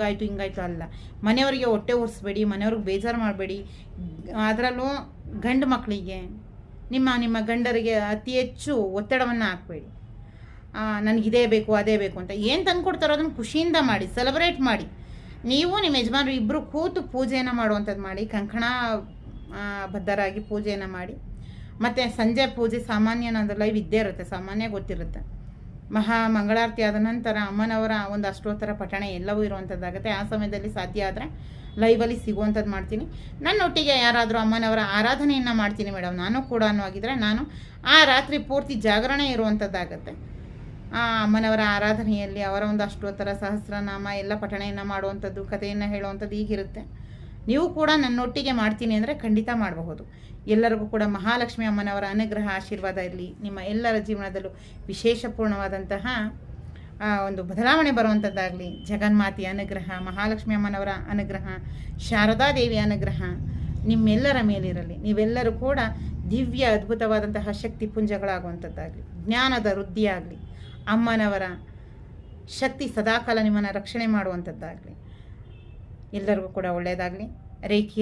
ಹಂಗಾಯ್ತು, ಹಿಂಗಾಯ್ತು ಅಲ್ಲ. ಮನೆಯವರಿಗೆ ಹೊಟ್ಟೆ ಉರಿಸ್ಬೇಡಿ, ಮನೆಯವ್ರಿಗೆ ಬೇಜಾರು ಮಾಡಬೇಡಿ. ಅದರಲ್ಲೂ ಗಂಡು ಮಕ್ಕಳಿಗೆ ನಿಮ್ಮ ನಿಮ್ಮ ಗಂಡರಿಗೆ ಅತಿ ಹೆಚ್ಚು ಒತ್ತಡವನ್ನು ಹಾಕಬೇಡಿ. ನನಗಿದೇ ಬೇಕು, ಅದೇ ಬೇಕು ಅಂತ ಏನು ತಂದು ಕೊಡ್ತಾರೋ ಅದನ್ನು ಖುಷಿಯಿಂದ ಮಾಡಿ ಸೆಲೆಬ್ರೇಟ್ ಮಾಡಿ. ನೀವು ನಿಮ್ಮ ಯಜಮಾನರು ಇಬ್ಬರು ಕೂತು ಪೂಜೆಯನ್ನು ಮಾಡುವಂಥದ್ದು ಮಾಡಿ, ಕಂಕಣ ಬದ್ಧರಾಗಿ ಪೂಜೆಯನ್ನು ಮಾಡಿ. ಮತ್ತು ಸಂಜೆ ಪೂಜೆ ಸಾಮಾನ್ಯ ಲೈವ್ ಇದ್ದೇ ಇರುತ್ತೆ, ಸಾಮಾನ್ಯ ಗೊತ್ತಿರುತ್ತೆ. ಮಹಾ ಮಂಗಳಾರತಿ ಆದ ನಂತರ ಅಮ್ಮನವರ ಒಂದು ಅಷ್ಟೋತ್ತರ ಪಠಣೆ ಎಲ್ಲವೂ ಇರುವಂಥದ್ದಾಗುತ್ತೆ ಆ ಸಮಯದಲ್ಲಿ ಸಾಧ್ಯ ಆದರೆ ಲೈವಲ್ಲಿ ಸಿಗುವಂಥದ್ದು ಮಾಡ್ತೀನಿ. ನನ್ನೊಟ್ಟಿಗೆ ಯಾರಾದರೂ ಅಮ್ಮನವರ ಆರಾಧನೆಯನ್ನು ಮಾಡ್ತೀನಿ ಮೇಡಮ್ ನಾನು ಕೂಡ ಆಗಿದ್ರೆ ನಾನು ಆ ರಾತ್ರಿ ಪೂರ್ತಿ ಜಾಗರಣೆ ಇರುವಂಥದ್ದಾಗತ್ತೆ ಆ ಅಮ್ಮನವರ ಆರಾಧನೆಯಲ್ಲಿ ಅವರ ಒಂದು ಅಷ್ಟೋತ್ತರ ಸಹಸ್ರನಾಮ, ಎಲ್ಲ ಪಠಣೆಯನ್ನು ಮಾಡುವಂಥದ್ದು ಕಥೆಯನ್ನು ಹೇಳುವಂಥದ್ದು ಹೀಗಿರುತ್ತೆ. ನೀವು ಕೂಡ ನನ್ನೊಟ್ಟಿಗೆ ಮಾಡ್ತೀನಿ ಅಂದರೆ ಖಂಡಿತ ಮಾಡಬಹುದು. ಎಲ್ಲರಿಗೂ ಕೂಡ ಮಹಾಲಕ್ಷ್ಮಿ ಅಮ್ಮನವರ ಅನುಗ್ರಹ ಆಶೀರ್ವಾದ ಇರಲಿ. ನಿಮ್ಮ ಎಲ್ಲರ ಜೀವನದಲ್ಲೂ ವಿಶೇಷಪೂರ್ಣವಾದಂತಹ ಒಂದು ಬದಲಾವಣೆ ಬರುವಂಥದ್ದಾಗಲಿ ಜಗನ್ಮಾತೆಯ ಅನುಗ್ರಹ, ಮಹಾಲಕ್ಷ್ಮಿ ಅಮ್ಮನವರ ಅನುಗ್ರಹ, ಶಾರದಾ ದೇವಿಯ ಅನುಗ್ರಹ ನಿಮ್ಮೆಲ್ಲರ ಮೇಲಿರಲಿ. ನೀವೆಲ್ಲರೂ ಕೂಡ ದಿವ್ಯ, ಅದ್ಭುತವಾದಂತಹ ಶಕ್ತಿ ಪುಂಜಗಳಾಗುವಂಥದ್ದಾಗಲಿ ಜ್ಞಾನದ ವೃದ್ಧಿಯಾಗಲಿ. ಅಮ್ಮನವರ ಶಕ್ತಿ ಸದಾಕಾಲ ನಿಮ್ಮನ್ನು ರಕ್ಷಣೆ ಮಾಡುವಂಥದ್ದಾಗಲಿ ಎಲ್ಲರಿಗೂ ಕೂಡ ಒಳ್ಳೆಯದಾಗಲಿ ರೇಖಿ